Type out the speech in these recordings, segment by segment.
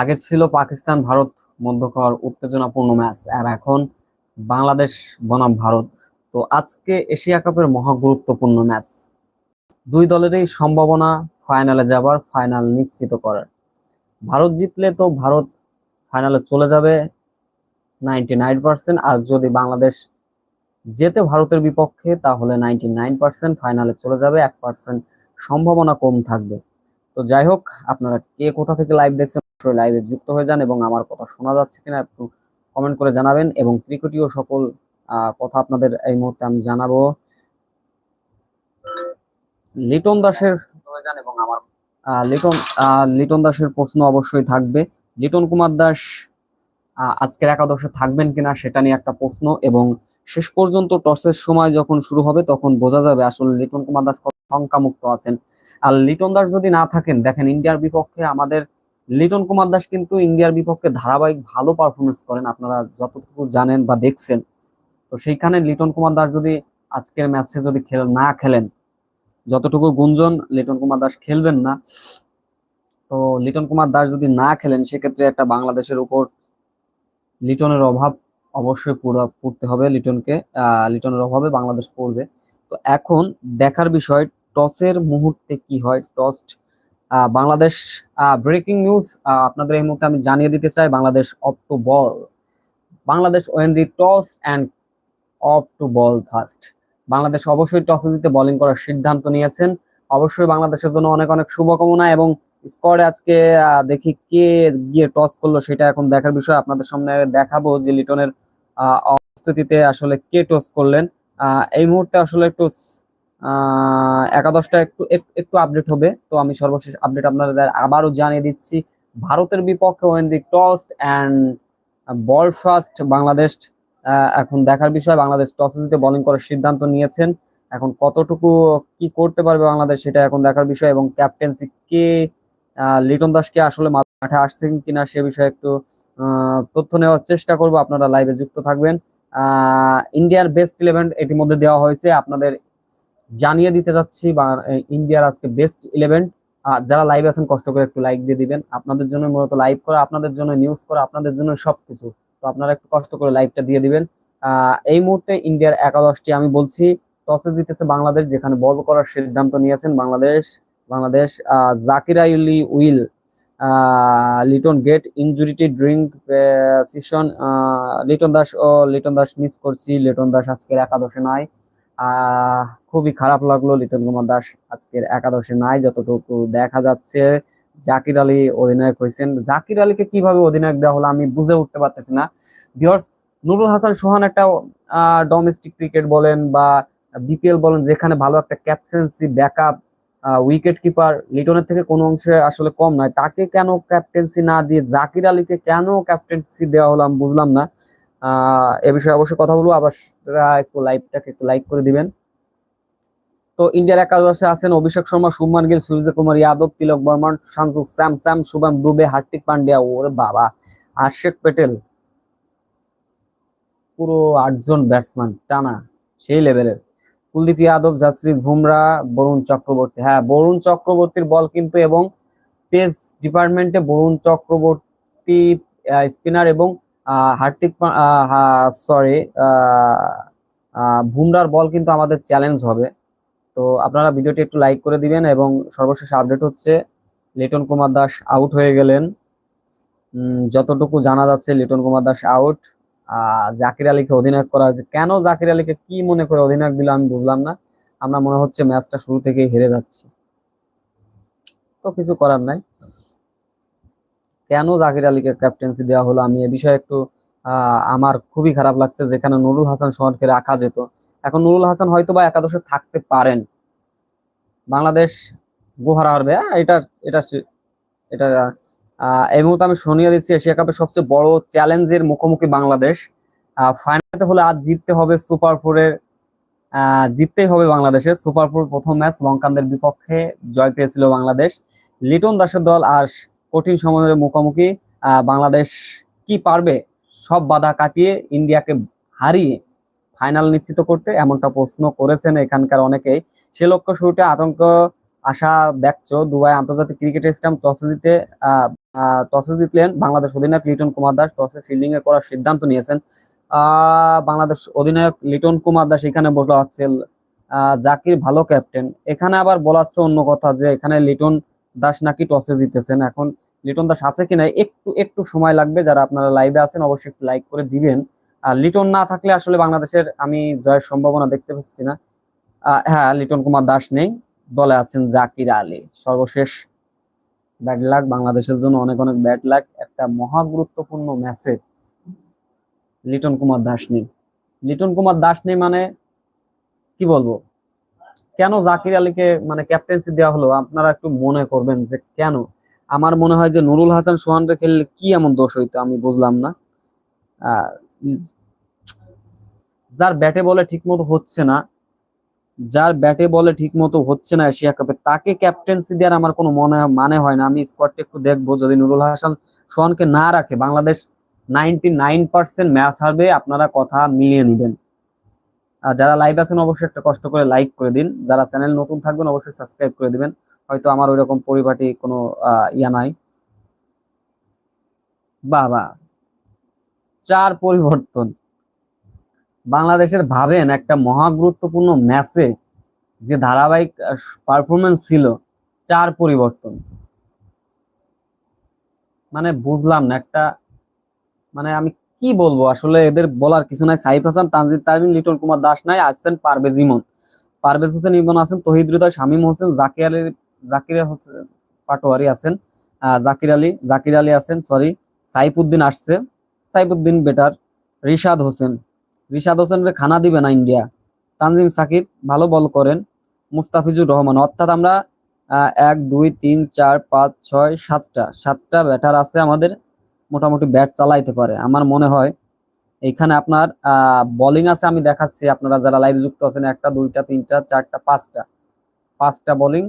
আগে ছিল পাকিস্তান, ভারত, মধ্যকার উত্তেজনাপূর্ণ ম্যাচ আর এখন বাংলাদেশ, বনাম ভারত। তো আজকে এশিয়া কাপের মহা গুরুত্বপূর্ণ ম্যাচ। দুই দলেরই সম্ভাবনা ফাইনালে যাবার, ফাইনাল নিশ্চিত করার। ভারত জিতলে তো ভারত ফাইনালে চলে যাবে নাইনটি নাইন পার্সেন্ট। আর যদি বাংলাদেশ যেতে ভারতের বিপক্ষে, তাহলে নাইনটি নাইন পার্সেন্ট ফাইনালে চলে যাবে, এক পার্সেন্ট সম্ভাবনা কম থাকবে। তো যাই হোক, আপনারা কে কোথা থেকে লাইভ দেখছেন লাইভে যুক্ত হয়ে যান এবং আমার কথা শোনা যাচ্ছে কিনা একটু কমেন্ট করে জানাবেন এবং ক্রিকেটীয় সকল কথা আপনাদের এই মুহূর্তে আমি জানাব। লিটন দাসের এবং আমার লিটন লিটন দাসের প্রশ্ন অবশ্যই থাকবে। লিটন কুমার দাস আজকের একাদশে থাকবেন কিনা সেটা নিয়ে একটা প্রশ্ন এবং শেষ পর্যন্ত টসের সময় যখন শুরু হবে তখন বোঝা যাবে আসলে লিটন কুমার দাস শঙ্কামুক্ত আছেন। আর লিটন দাস যদি না থাকেন, দেখেন ইন্ডিয়ার বিপক্ষে আমাদের লিটন কুমার দাস কিন্তু ইন্ডিয়ার বিপক্ষে ধারাবাহিক ভালো পারফরমেন্স করেন, আপনারা যতটুকু জানেন বা দেখছেন। তো সেইখানে লিটন কুমার দাস যদি আজকের ম্যাচে যদি খেল না খেলেন, যতটুকু গুঞ্জন লিটন কুমার দাস খেলবেন না, তো লিটন কুমার দাস যদি না খেলেন, সেক্ষেত্রে একটা বাংলাদেশের উপর লিটনের অভাব অবশ্যই পুরো পড়তে হবে লিটনকে লিটনের অভাবে বাংলাদেশ পড়বে। তো এখন দেখার বিষয়, টসের মুহূর্তে কি হয়? টস বাংলাদেশ ব্রেকিং নিউজ আপনাদের এই মুহূর্তে আমি জানিয়ে দিতে চাই Bangladesh opt to bowl Bangladesh won the toss and opt to bowl first Bangladesh অবশ্যই টসে দিতে বোলিং করার সিদ্ধান্ত নিয়েছেন। অবশ্যই বাংলাদেশের জন্য অনেক অনেক শুভকামনা এবং স্কোয়াডে আজকে দেখি কে গিয়ে টস করল সেটা এখন দেখার বিষয়। আপনাদের সামনে দেখাবো যে লিটনের আহ, উপস্থিতিতে আসলে কে টস করলেন। এই মুহূর্তে আসলে একটু একাদশটা একটু একটু আপডেট হবে। তো আমি সর্বশেষ আপডেট আপনাদের আবারও জানিয়ে দিচ্ছি, ভারতের বিপক্ষে won the toss and bowl first Bangladesh এখন দেখার বিষয় বাংলাদেশ টসে জিতে বোলিং করার সিদ্ধান্ত নিয়েছেন। এখন কতটুকু কি করতে পারবে বাংলাদেশ সেটা এখন দেখার বিষয় এবং ক্যাপ্টেন্সি কে লিটন দাসকে আসলে মাঠে আসছেন কিনা সে বিষয়ে একটু তথ্য নেওয়ার চেষ্টা করব। আপনারা লাইভে যুক্ত থাকবেন। ইন্ডিয়ার বেস্ট ইলেভেন ইতিমধ্যে দেওয়া হয়েছে। আপনাদের জানিয়ে দিতে যাচ্ছি ইন্ডিয়ার আজকে বেস্ট ইলেভেন যারা লাইভ আছেন কষ্ট করে একটু লাইক দিয়ে দিবেন। আপনাদের জন্য মূলত লাইভ করা আপনাদের জন্য নিউজ করা আপনাদের জন্য সবকিছু। তো আপনারা একটু কষ্ট করে লাইভটা দিয়ে দিবেন। এই মুহূর্তে ইন্ডিয়ার একাদশটি আমি বলছি টসে জিতেছে বাংলাদেশ যেখানে বল করার সিদ্ধান্ত নিয়েছেন বাংলাদেশ। বাংলাদেশ জাকির আইলি উইল লিটন গেট ইনজুরিটি ড্রিঙ্ক সেশন লিটন দাস ও লিটন দাস মিস করছি। লিটন দাস আজকের একাদশে আহ, খুবই খারাপ লাগল লিটন কুমার দাস আজকের একাদশে নাই, যতটুকু দেখা যাচ্ছে। জাকির আলী অধিনায়ক হয়েছেন। জাকির আলীকে কীভাবে অধিনায়ক দেওয়া হলো আমি বুঝে উঠতে পারতেছি না। ভিউয়ার্স নুরুল হাসান সোহান একটা ডোমেস্টিক ক্রিকেট বলেন বা বিপিএল বলেন, যেখানে ভালো একটা ক্যাপ্টেন্সি ব্যাকআপ উইকেট কিপার লিটনের থেকে কোনো অংশে আসলে কম নয়। তাকে কেন ক্যাপ্টেন্সি না দিয়ে জাকির আলীকে কেন ক্যাপ্টেন্সি দেওয়া হলো আমি বুঝলাম না। এ বিষয়ে অবশ্যই কথা বলব। সেটা একটু লাইভটাকে একটু লাইক করে দিবেন। তো ইন্ডিয়ার একাদশে আছেন অভিষেক শর্মা, শুভমান গিল সূর্য কুমার যাদব, তিলক বর্মন শান্তু স্যাম স্যাম, শুভম দুবে, হার্দিক পান্ডিয়া, ওরে বাবা, আশেক প্যাটেল পুরো আটজন ব্যাটসম্যান টানা সেই লেভেলের কুলদীপ যাদব, জাসপ্রীত বুমরা, বরুণ চক্রবর্তী। হ্যাঁ বরুণ চক্রবর্তীর বল কিন্তু এবং পেস ডিপার্টমেন্টে বরুণ চক্রবর্তী স্পিনার এবং হার্দিক সরি বুমরার বল কিন্তু আমাদের চ্যালেঞ্জ হবে। তো আপনারা ভিডিওটি একটু লাইক করে দিবেন এবং সর্বশেষ আপডেট হচ্ছে, লিটন কুমার দাস আউট হয়ে গেলেন। যতটুকু জানা যাচ্ছে লিটন কুমার দাস আউট জাকির আলীকে অধিনায়ক করা হয়েছে। কেন জাকির আলীকে কি মনে করে অধিনায়ক দিল আমি বুঝলাম না। আমরা মনে হচ্ছে ম্যাচটা শুরু থেকেই হেরে যাচ্ছি। তো কিছু করার নাই। কেন জাকির আলীকে ক্যাপ্টেন্সি দেওয়া হলো? আমি এ বিষয়ে একটু আমার খুবই খারাপ লাগছে যেখানে নুরুল হাসান সোহানকে রাখা যেত। এখন নুরুল হাসান হয়তো বা একাদশে থাকতে পারেন। বাংলাদেশ গুহারা হারবে এটা এটা এটা আহ, এই মুহূর্তে আমি শুনিয়ে দিচ্ছি এশিয়া কাপের সবচেয়ে বড় চ্যালেঞ্জের মুখোমুখি বাংলাদেশ। ফাইনালে হলে আজ জিততে হবে সুপার ফোরের জিততেই হবে বাংলাদেশের সুপার ফোর প্রথম ম্যাচ। লঙ্কানদের বিপক্ষে জয় পেয়েছিল বাংলাদেশ। লিটন দাসের দল আর কঠিন সময়ের মুখোমুখি বাংলাদেশ কি পারবে? সব বাধা কাটিয়ে ইন্ডিয়াকে হারিয়ে ফাইনাল নিশ্চিত করতে এমনটা প্রশ্ন করেছেন এখানকার অনেকেই। সে লক্ষ্য শুরুতে আতঙ্ক আশা দেখছ দুবাই আন্তর্জাতিক ক্রিকেট স্টেডিয়াম টসে জিতে টসে জিতলেন বাংলাদেশ অধিনায়ক লিটন কুমার দাস। টসে ফিল্ডিং এর করার সিদ্ধান্ত নিয়েছেন। বাংলাদেশ অধিনায়ক লিটন কুমার দাস এখানে বসে আহ, জাকির ভালো ক্যাপ্টেন এখানে আবার বলা হচ্ছে অন্য কথা যে এখানে লিটন দাস নাকি টসে জিতেছেন? এখন লিটন দাস আছে কিনা একটু একটু সময় লাগবে। যারা আপনারা লাইভে আছেন, অবশ্যই একটু লাইক করে দিবেন। আর লিটন না থাকলে আসলে বাংলাদেশের আমি জয়ের সম্ভাবনা দেখতে পাচ্ছি না। হ্যাঁ লিটন কুমার দাস নেই। দলে আছেন জাকির আলী। সর্বশেষ ব্যাড লাক বাংলাদেশের জন্য অনেক অনেক ব্যাড লাক একটা মহা গুরুত্বপূর্ণ ম্যাচে লিটন কুমার দাস নেই। লিটন কুমার দাস নেই মানে কি বলব? কেন জাকির আলীকে মানে ক্যাপ্টেন্সি দেওয়া হলো? আপনারা একটু মনে করবেন যে কেন? আমার মনে হয় যে নুরুল হাসান সোহানরে খেললে কি এমন দোষ হইতো আমি বুঝলাম না। যার ব্যাটে বলে ঠিক মতো হচ্ছে না, যার ব্যাটে বলে ঠিক মতো হচ্ছে না এশিয়া কাপে, তাকে ক্যাপ্টেন্সি দেওয়ার আমার কোনো মনে মানে হয় না। আমি স্কোয়াডটা একটু দেখব। যদি নুরুল হাসান, সোহানকে না রাখে, Bangladesh ninety nine percent match হারবে, আপনারা কথা মিলিয়ে নিবেন। আর যারা লাইভ আছেন, অবশ্যই একটা কষ্ট করে লাইক করে দিন। যারা চ্যানেল নতুন থাকবেন, অবশ্যই সাবস্ক্রাইব করে দিবেন। হয়তো আমার ওই রকম পরিপাটি কোনো ইয়া নাই। বাবা, চার পরিবর্তন। বাংলাদেশের ভাবেন একটা মহা গুরুত্বপূর্ণ ম্যাচে যে ধারাবাহিক পারফরমেন্স ছিল, চার পরিবর্তন। মানে বুঝলাম না, একটা মানে আমি কি বলব? আসলে এদের বলার কিছু নাই। সাইফ হাসান, তানজিদ তামিম লিটন কুমার দাস নাই, আসছেন পারভেজ ইমন। পারভেজ হোসেন ইমন আছেন, তহিদ হৃদয় শামীম হোসেন, জাকির আলী, জাকির হোসেন পাটোয়ারি আছেন জাকির আলী জাকির আলী আছেন সরি সাইফুদ্দিন আসছে। সাইফুদ্দিন বেটার, রিশাদ হোসেন। রিশাদ হোসেনকে খানা দিবে না ইন্ডিয়া। তানজিম সাকিব, ভালো বল করেন। মুস্তাফিজুর রহমান, অর্থাৎ আমরা এক, দুই, তিন, চার, পাঁচ, ছয়, সাতটা। সাতটা ব্যাটার আছে আমাদের। মোটামুটি ব্যাট চালাইতে পারে। আমার মনে হয় এখানে আপনার বোলিং আছে আমি দেখাচ্ছি আপনারা যারা লাইভ যুক্ত আছেন, একটা, দুইটা, তিনটা, চারটা, পাঁচটা। পাঁচটা বোলিং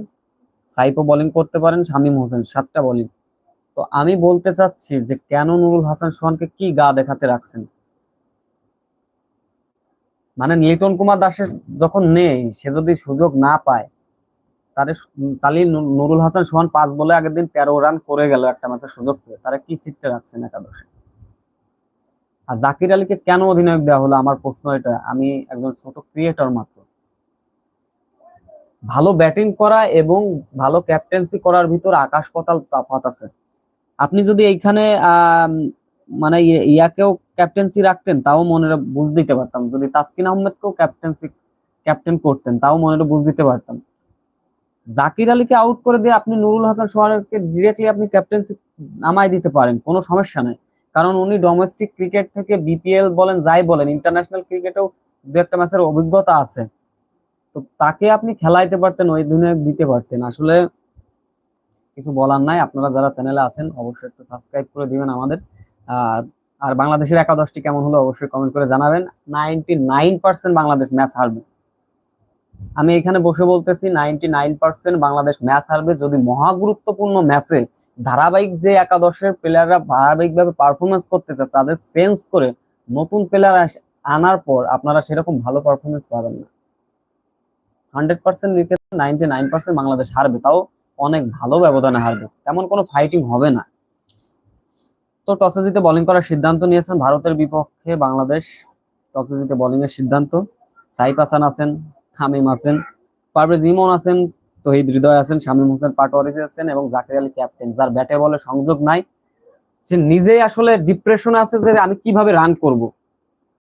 সাইফও বোলিং করতে পারেন, শামীম হোসেন, সাতটা বোলিং তো আমি বলতে চাচ্ছি যে কেন নুরুল হাসান সোহানকে কি গা দেখাতে রাখছেন? মানে লিটন কুমার দাসের যখন নেই, সে যদি সুযোগ না পায় তারে তাহলে নুরুল হাসান সোহান পাঁচ বলে আগের দিন তেরো রান করে গেল একটা ম্যাচের সুযোগ পেয়ে। তারা কি সিটতে রাখছেন একাদশে? আর জাকির আলীকে কেন অধিনায়ক দেওয়া হলো? আমার প্রশ্ন এটা। আমি একজন ছোট ক্রিয়েটর মাত্র। ভালো ব্যাটিং করা এবং ভালো ক্যাপ্টেন্সি করার ভিতর আকাশ পাতাল তফাৎ আছে। আপনি যদি এইখানে মানে ইয়ে- ইয়াকেও ক্যাপ্টেন্সি রাখতেন, তাও মনে বুঝ দিতে পারতাম। যদি তাসকিন আহমেদকেও ক্যাপ্টেন্সি ক্যাপ্টেন করতেন, তাও মনে বুঝ দিতে পারতাম। জাকির আলীকে আউট করে দিয়ে আপনি নুরুল হাসান সোহানকে ডিরেক্টলি আপনি ক্যাপ্টেন্সি নামায় দিতে পারেন, কোনো সমস্যা নাই। কারণ উনি ডোমেস্টিক ক্রিকেট থেকে বিপিএল বলেন, যাই বলেন ইন্টারন্যাশনাল ক্রিকেটেও দু একটা ম্যাচের অভিজ্ঞতা আছে। তো তাকে আপনি খেলাইতে পারতেন, ওই দিনে দিতে পারতেন। আসলে কিছু বলার নাই, আপনারা যারা চ্যানেলে আছেন, অবশ্যই একটু সাবস্ক্রাইব করে দিবেন আমাদের। আর বাংলাদেশের একাদশটি কেমন হলো অবশ্যই কমেন্ট করে জানাবেন। Ninety nine percent Bangladesh match হারবে। আমি এখানে বসে বলতেছি ninety nine percent Bangladesh match হারবে যদি মহা গুরুত্বপূর্ণ ম্যাচে ধারাবাহিক যে একাদশের প্লেয়াররা ধারাবাহিকভাবে পারফরমেন্স করতেছে, তাদের চেঞ্জ করে নতুন প্লেয়ার আনার পর আপনারা সেরকম ভালো পারফরমেন্স পাবেন না। Hundred percent wicket ninety nine percent Bangladesh হারবে, তাও অনেক ভালো ব্যবধানে হারবে, তেমন কোনো ফাইটিং হবে না। তো টসে জিতে বোলিং করার সিদ্ধান্ত নিয়েছেন, ভারতের বিপক্ষে বাংলাদেশ, টসে জিতে বোলিং এর সিদ্ধান্ত। সাইফ হাসান আছেন থামিম আছেন, পারভেজ ইমন আছেন, তহিদ হৃদয় আছেন, শামীম হোসেন পাটোয়ারি আছেন এবং জাকির আলী ক্যাপ্টেন যার ব্যাটে বলে সংযোগ নাই। সে নিজেই আসলে ডিপ্রেশনে আছে যে আমি কীভাবে রান করব।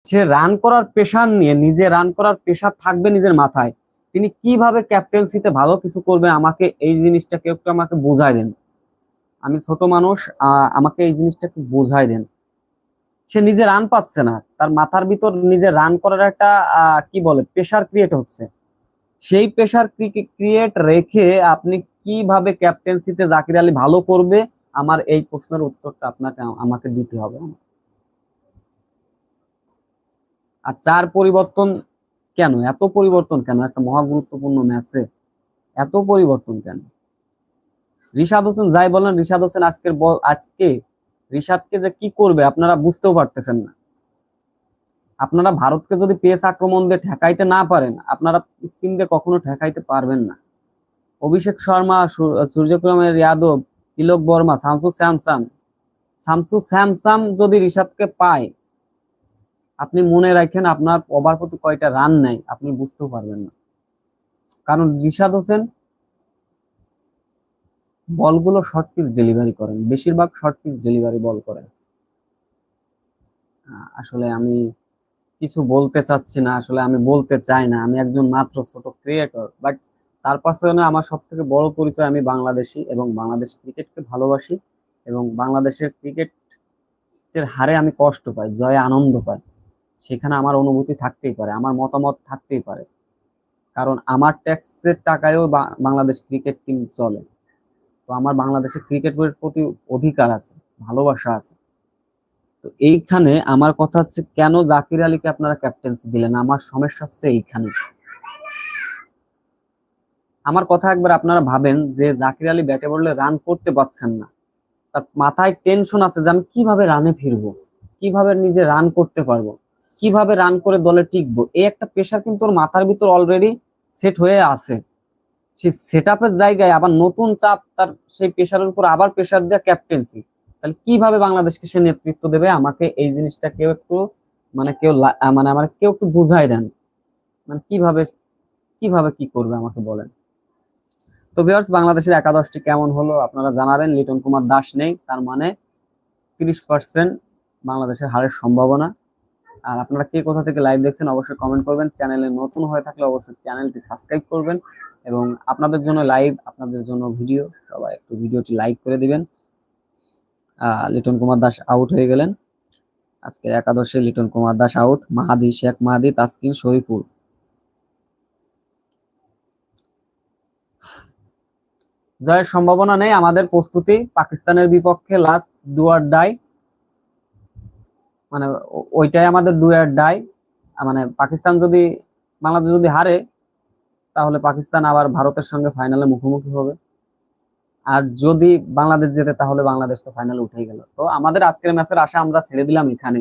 সে রান করার পেশার নিয়ে, নিজে রান করার পেশা থাকবে নিজের মাথায়। তিনি কীভাবে ক্যাপ্টেন্সিতে ভালো কিছু করবে, আমাকে এই জিনিসটা কেউ একটু আমাকে বোঝায় দেন। আমি ছোট মানুষ আমাকে এই জিনিসটা একটু বোঝায় দেন। সে নিজে রান পাচ্ছে না। তার মাথার ভিতর নিজে রান করার একটা কি বলে প্রেশার ক্রিয়েট হচ্ছে। সেই প্রেশার ক্রিয়েট রেখে আপনি কীভাবে ক্যাপ্টেন্সিতে জাকির আলী ভালো করবে, আমার এই প্রশ্নের উত্তরটা আপনাকে, আমাকে দিতে হবে। আর চার পরিবর্তন কেন? এত পরিবর্তন কেন? একটা মহা গুরুত্বপূর্ণ ম্যাচে এত পরিবর্তন কেন? রিশাদ হোসেন, যাই বলেন, রিশাদ হোসেন আজকের বল, আজকে রিশাদকে যে কি করবে আপনারা বুঝতেও পারতেছেন না। আপনারা ভারতকে যদি পেস আক্রমণ দিয়ে ঠেকাইতে না পারেন, আপনারা স্পিন দিয়ে কখনো ঠেকাইতে পারবেন না। অভিষেক শর্মা সূর্যকুমার যাদব, তিলক বর্মা শামসু স্যামসাম শামসু স্যামসাম যদি ঋষভকে পায়, আপনি মনে রাখেন আপনার ওভার প্রতি কয়টা রান নেয়, আপনি বুঝতেও পারবেন না। কারণ রিশাদ হোসেন বলগুলো শর্ট পিচ ডেলিভারি করেন। বেশিরভাগ শর্ট পিচ ডেলিভারি বল করেন। আসলে আমি কিছু বলতে চাচ্ছি না, আসলে আমি বলতে চাই না। আমি একজন মাত্র ছোট ক্রিয়েটর বাট তার পাশে আমার সব থেকে বড় পরিচয় আমি বাংলাদেশি এবং বাংলাদেশ ক্রিকেটকে ভালোবাসি এবং বাংলাদেশের ক্রিকেটের হারে আমি কষ্ট পাই, জয়ে আনন্দ পাই। সেখানে আমার অনুভূতি থাকতেই পারে, আমার মতামত থাকতেই পারে। কারণ আমার ট্যাক্সের টাকায়ও বাংলাদেশ ক্রিকেট টিম চলে। তো আমার বাংলাদেশের ক্রিকেটের প্রতি অধিকার আছে, ভালোবাসা আছে। তো এইখানে আমার কথা হচ্ছে, কেন জাকির আলীকে আপনারা ক্যাপ্টেন্সি দিলেন? আমার সমস্যা হচ্ছে এইখানে। আমার কথা একবার আপনারা ভাবেন যে জাকির আলী ব্যাটে বললে রান করতে পারছেন না। তার মাথায় টেনশন আছে যে আমি কীভাবে রানে ফিরবো? কীভাবে নিজে রান করতে পারব? কীভাবে রান করে দলে টিকবো? এই একটা প্রেশার কিন্তু ওর মাথার ভিতর অলরেডি সেট হয়ে আছে। সেই সেট জায়গায় আবার নতুন চাপ তার সেই প্রেশারের উপর আবার প্রেশার দেওয়া ক্যাপ্টেন্সি তাহলে কীভাবে বাংলাদেশকে সে নেতৃত্ব দেবে? আমাকে এই জিনিসটা কেউ একটু মানে কেউ মানে আমার কেউ একটু বুঝাই দেন। মানে কীভাবে কীভাবে কি করবে আমাকে বলেন। তো ভিউয়ার্স বাংলাদেশের একাদশটি কেমন হলো আপনারা জানাবেন। লিটন কুমার দাস নেই, তার মানে তিরিশ পার্সেন্ট বাংলাদেশের হারের সম্ভাবনা। আর আপনারা কে কোথা থেকে লাইভ দেখছেন, অবশ্যই কমেন্ট করবেন। চ্যানেলে নতুন হয়ে থাকলে অবশ্যই চ্যানেলটি সাবস্ক্রাইব করবেন। এবং আপনাদের জন্য লাইভ আপনাদের জন্য ভিডিও সবাই একটু ভিডিওটি লাইক করে দিবেন। লিটন কুমার দাস আউট হয়ে গেলেন। আজকে একাদশে লিটন কুমার দাস আউট মাহাদি শেখ মাহাদি, তাসকিন শরীফুল। জয়ের সম্ভাবনা নেই, আমাদের প্রস্তুতি পাকিস্তানের বিপক্ষে লাস্ট ডুয়ার ডাই মানে ওইটাই আমাদের ডুয়ার ডাই মানে পাকিস্তান যদি, বাংলাদেশ যদি হারে তাহলে পাকিস্তান আবার ভারতের সঙ্গে ফাইনালে মুখোমুখি হবে। আর যদি বাংলাদেশ জেতে, তাহলে বাংলাদেশ তো ফাইনালে উঠেই গেল। তো আমাদের আজকের ম্যাচের আশা আমরা ছেড়ে দিলাম এখানে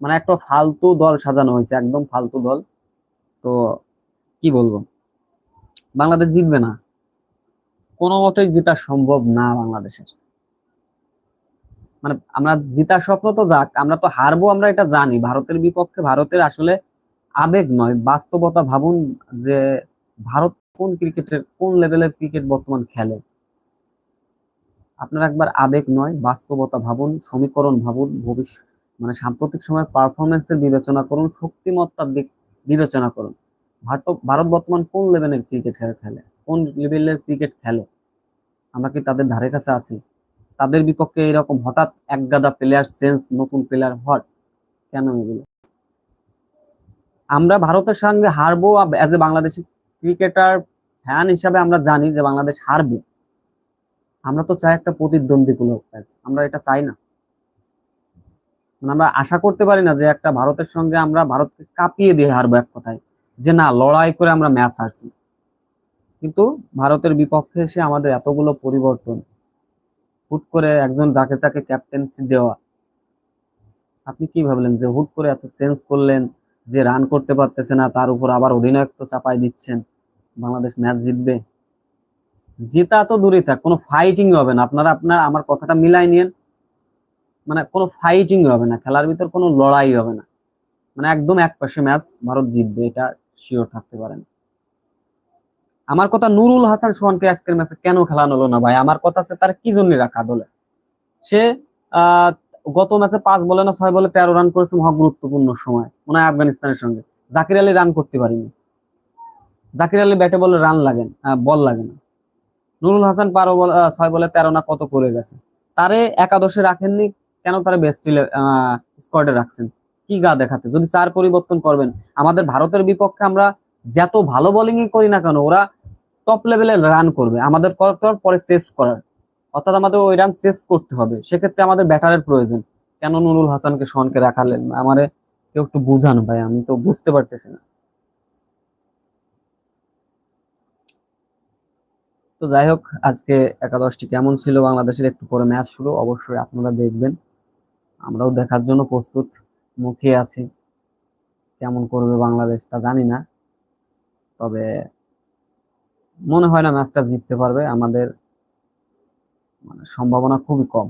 মানে একটা ফালতু দল সাজানো হয়েছে, একদম ফালতু দল। তো কি বলব? বাংলাদেশ জিতবে না। কোনো মতেই জেতা সম্ভব না বাংলাদেশের। মানে আমরা জিতার স্বপ্ন তো যাক, আমরা তো হারবো, আমরা এটা জানি। ভারতের বিপক্ষে, ভারতের আসলে আবেগ নয়, বাস্তবতা ভাবুন যে ভারত কোন ক্রিকেটের, কোন লেভেলের ক্রিকেট বর্তমান খেলে? আপনার একবার আবেগ নয়, বাস্তবতা ভাবুন, সমীকরণ ভাবুন ভবিষ্যৎ মানে সাম্প্রতিক সময়ের পারফরমেন্সের বিবেচনা করুন, শক্তিমত্তার দিক বিবেচনা করুন। ভারত ভারত বর্তমান কোন লেভেলের ক্রিকেট খেলে কোন লেভেলের ক্রিকেট খেলে? আমরা কি তাদের ধারে কাছে আছি? তাদের বিপক্ষে এরকম হঠাৎ এক গাদা প্লেয়ার চেঞ্জ নতুন প্লেয়ার হট কেন এগুলো? আমরা ভারতের সঙ্গে হারবো as a Bangladeshi cricketer fan হিসাবে আমরা জানি যে বাংলাদেশ হারবে। আমরা তো চাই একটা প্রতিদ্বন্দ্বীমূলক ম্যাচ আমরা এটা চাই না। মানে আমরা আশা করতে পারি না যে একটা ভারতের সঙ্গে আমরা ভারতকে কাঁপিয়ে দিয়ে হারবো এক কথায়। যে না, লড়াই করে আমরা ম্যাচ হারছি। কিন্তু ভারতের বিপক্ষে এসে আমাদের এতগুলো পরিবর্তন, হুট করে একজন যাকে তাকে ক্যাপ্টেন্সি দেওয়া, আপনি কি ভাবলেন যে হুট করে এত চেঞ্জ করলেন? যে রান করতে পারতেছে না তার উপর আবার অধিনায়কত্ব চাপাই দিচ্ছেন বাংলাদেশ ম্যাচ জিতবে। জেতা তো দূরে থাক কোনো ফাইটিং হবে না। আপনারা আপনার আমার কথাটা মিলাই নিয়েন মানে কোনো ফাইটিং হবে না খেলার ভিতর কোনো লড়াই হবে না। মানে একদম এক পাশে ম্যাচ ভারত জিতবে এটা শিওর থাকতে পারেন। আমার কথা নুরুল হাসান সোহানকে আজকের ম্যাচে কেন খেলানো হলো না ভাই? আমার কথা আছে তার কি জন্য রাখা? দলে সে আহ, গত ম্যাচে পাঁচ বলে না, ছয় বলে তেরো রান করেছে মহা গুরুত্বপূর্ণ সময়। মনে হয় আফগানিস্তানের সঙ্গে। জাকির আলী রান করতে পারিনি। জাকির আলী ব্যাটে বলে রান লাগে বল লাগে না। নুরুল হাসান বারো বল ছয় বলে তেরো না, কত করে গেছে? তারে একাদশে রাখেননি, কেন তারা বেস্ট স্কোয়াডে রাখছেন? কি গা দেখাতে? যদি চার পরিবর্তন করবেন, আমাদের ভারতের বিপক্ষে আমরা যত ভালো বোলিংই করি না কেন, ওরা টপ লেভেলে রান করবে। আমাদের করার পরে চেস করার। অর্থাৎ আমাদের ওই রান চেস করতে হবে। সেক্ষেত্রে আমাদের ব্যাটারের প্রয়োজন। কেন নুরুল হাসানকে সোহানকে রাখালেন আমারে কেউ একটু বুঝান ভাই, আমি তো বুঝতে পারতেছি না। তো যাই হোক, আজকে একাদশটি কেমন ছিল? বাংলাদেশের একটু পরে ম্যাচ শুরু। অবশ্যই আপনারা দেখবেন। আমরাও দেখার জন্য প্রস্তুত। মুখে আছি। কেমন করবে বাংলাদেশ তা জানি না। তবে মনে হয় না ম্যাচটা জিততে পারবে। আমাদের মানে সম্ভাবনা খুবই কম।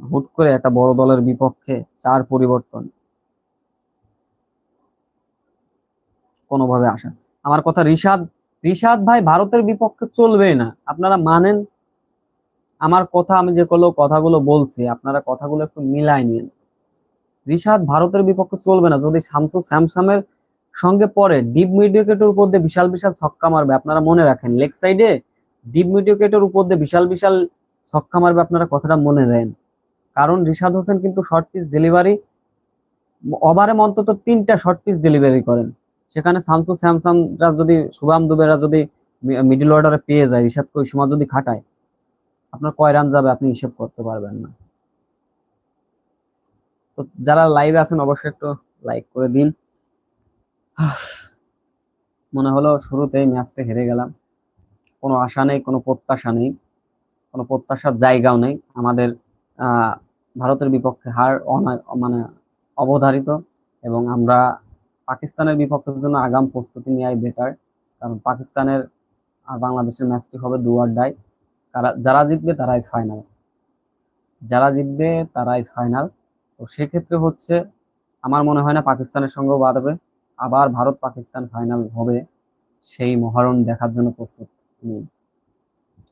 হুট করে একটা বড় দলের বিপক্ষে চার পরিবর্তন কোনোভাবে আসা আমার কথা রিশাদ রিশাদ ভাই ভারতের বিপক্ষে চলবেই না। আপনারা মানেন? আমার কথা আমি যেগুলো কথাগুলো বলছি, আপনারা কথাগুলো একটু মিলাই নিন। রিশাদ ভারতের বিপক্ষে চলবে না। যদি শামসু স্যামসামের সঙ্গে পরে ডিপ মিডিউকেটের উপর দিয়ে বিশাল বিশাল ছক্কা মারবে, আপনারা মনে রাখেন। লেগ সাইডে ডিপ মিডিউকেটের উপর দিয়ে বিশাল বিশাল ছক্কা মারবে আপনারা কথাটা মনে রাখেন কারণ রিশাদ হোসেন কিন্তু শর্ট পিস ডেলিভারি ওভারে অন্তত তিনটা শর্ট পিস ডেলিভারি করেন। সেখানে শামসু স্যামসামরা যদি, শুভাম দুবেরা যদি মিডল অর্ডারে পেয়ে যায় ওই সময় যদি খাটায়, আপনার কয় রান যাবে আপনি হিসেব করতে পারবেন না। তো যারা লাইভে আছেন অবশ্যই একটু লাইক করে দিন। মনে হলো শুরুতেই ম্যাচটা হেরে গেলাম। কোনো আশা নেই, কোনো প্রত্যাশা নেই, কোনো প্রত্যাশার জায়গাও নেই। আমাদের ভারতের বিপক্ষে হার মানে অবধারিত এবং আমরা পাকিস্তানের বিপক্ষের জন্য আগাম প্রস্তুতি নেওয়াই বেকার। কারণ পাকিস্তানের আর বাংলাদেশের ম্যাচটি হবে দুয়ার ডাই। কারা- যারা জিতবে তারাই ফাইনাল। যারা জিতবে তারাই ফাইনাল। তো সেক্ষেত্রে হচ্ছে, আমার মনে হয় না পাকিস্তানের সঙ্গেও বাড়বে আবার ভারত পাকিস্তান ফাইনাল হবে সেই মহারণ দেখার জন্য প্রস্তুত। নিন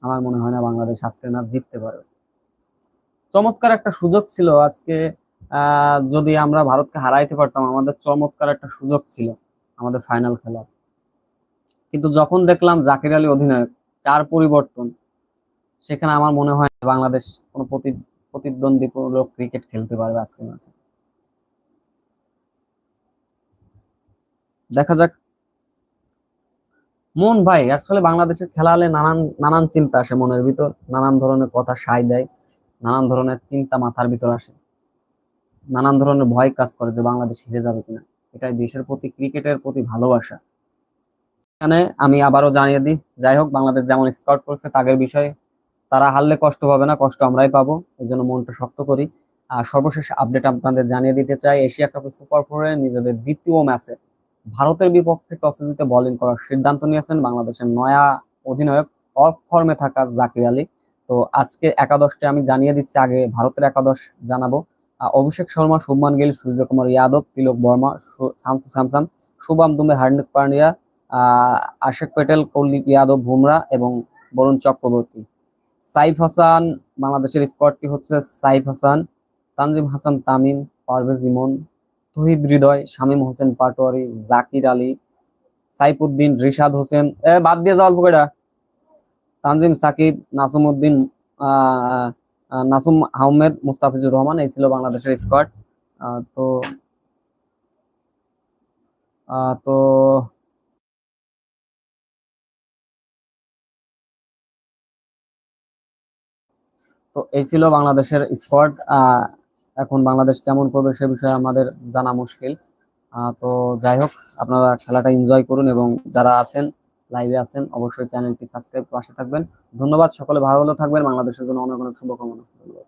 আমার মনে হয় না বাংলাদেশ আজকের ম্যাচ জিততে পারবে। চমৎকার একটা সুযোগ ছিল আজকে যদি আমরা ভারতকে হারাইতে পারতাম, আমাদের চমৎকার একটা সুযোগ ছিল আমাদের ফাইনাল খেলার। কিন্তু যখন দেখলাম জাকির আলী অধিনায়ক, চার পরিবর্তন, সেখানে আমার মনে হয় বাংলাদেশ কোনো প্রতি প্রতিদ্বন্দ্বীমূলক ক্রিকেট খেলতে পারবে আজকে ম্যাচে। দেখা যাক মন ভাই, আসলে বাংলাদেশের খেলা হলে নানান নানান চিন্তা আসে মনের ভিতর, নানান ধরনের কথা সায় দেয়, নানান ধরনের চিন্তা মাথার ভিতর আসে। নানান ধরনের ভয় কাজ করে যে বাংলাদেশ হেরে যাবে কিনা। এটাই দেশের প্রতি, ক্রিকেটের প্রতি ভালোবাসা। এখানে আমি আবারও জানিয়ে দিই, যাই হোক, বাংলাদেশ যেমন স্কাউট করছে তাদের বিষয়ে, তারা হারলে কষ্ট পাবে না, কষ্ট আমরাই পাবো। এই জন্য মনটা শক্ত করি। আর সর্বশেষ আপডেট আপনাদের জানিয়ে দিতে চাই, এশিয়া কাপের সুপার ফোরে নিজেদের দ্বিতীয় ম্যাচে ভারতের বিপক্ষে টসে জিতে বোলিং করার সিদ্ধান্ত নিয়েছেন বাংলাদেশের নয়া অধিনায়ক অফ ফর্মে থাকা জাকির আলী। তো আজকে একাদশটি আমি জানিয়ে দিচ্ছি, আগে ভারতের একাদশ জানাব। অভিষেক শর্মা, শুভমান গিল, সূর্যকুমার যাদব, তিলক বর্মা শামসু স্যামসাম শুভম দুমে, হার্দিক পান্ডিয়া আশেক প্যাটেল কৌলিক যাদব, বুমরা এবং বরুণ চক্রবর্তী। সাইফ হাসান, বাংলাদেশের স্কোয়াডটি হচ্ছে সাইফ হাসান, তানজিম হাসান, তামিম, পারভেজ ইমন তহিদ হৃদয় শামীম হোসেন পাটোয়ারি জাকির আলী সাইফুদ্দিন রিশাদ হোসেন। বাদ দিয়ে যাওয়াল পোকেটা তানজিম সাকিব নাসুম উদ্দিন আহ, আহ, নাসুম আহমেদ মুস্তাফিজুর রহমান এই ছিল বাংলাদেশের স্কোয়াড তো তো তো এই ছিল বাংলাদেশের স্কোয়াড এখন বাংলাদেশ কেমন করবে সে বিষয়ে আমাদের জানা মুশকিল। তো যাই হোক, আপনারা খেলাটা এনজয় করুন এবং যারা আছেন লাইভে আছেন, অবশ্যই চ্যানেলটি সাবস্ক্রাইব পাশে থাকবেন। ধন্যবাদ, সকলে ভালো ভালো থাকবেন। বাংলাদেশের জন্য অনেক অনেক শুভকামনা। ধন্যবাদ।